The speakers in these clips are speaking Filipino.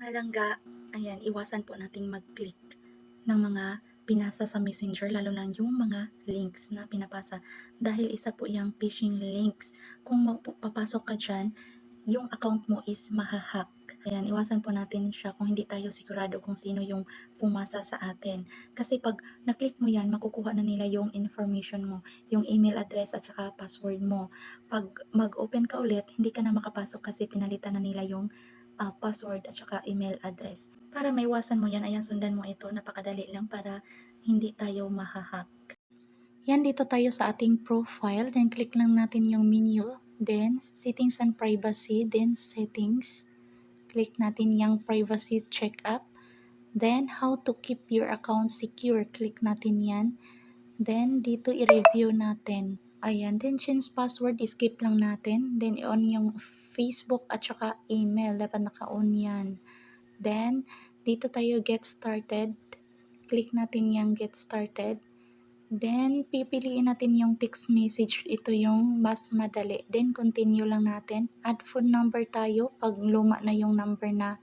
Mga langga, ayan, iwasan po nating mag-click ng mga pinasa sa messenger, lalo lang yung mga links na pinapasa. Dahil isa po yung phishing links. Kung papasok ka dyan, yung account mo is mahahack. Ayan, iwasan po natin siya kung hindi tayo sigurado kung sino yung pumasa sa atin. Kasi pag naklik mo yan, makukuha na nila yung information mo, yung email address at saka password mo. Pag mag-open ka ulit, hindi ka na makapasok kasi pinalitan na nila yung ah, password at saka email address. Para maiwasan mo yan, ayan, sundan mo ito. Napakadali lang para hindi tayo mahahack. Yan, dito tayo sa ating profile. Then, click lang natin yung menu. Then, settings and privacy. Then, settings. Click natin yung privacy checkup. Then, how to keep your account secure. Click natin yan. Then, dito i-review natin. Ayan. Then, change password. Skip lang natin. Then, i-on yung Facebook at saka email. Dapat naka-on yan. Then, dito tayo get started. Click natin yung get started. Then, pipiliin natin yung text message. Ito yung mas madali. Then, continue lang natin. Add phone number tayo pag luma na yung number na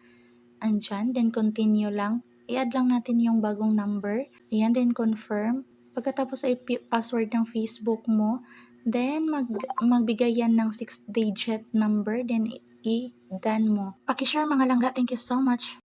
andyan. Then, continue lang. I-add lang natin yung bagong number. Ayan, then confirm. Pagkatapos ay password ng Facebook mo. Then, mag, magbigay yan ng 6-digit number. Then, i-done mo. Pakishare mga langga. Thank you so much.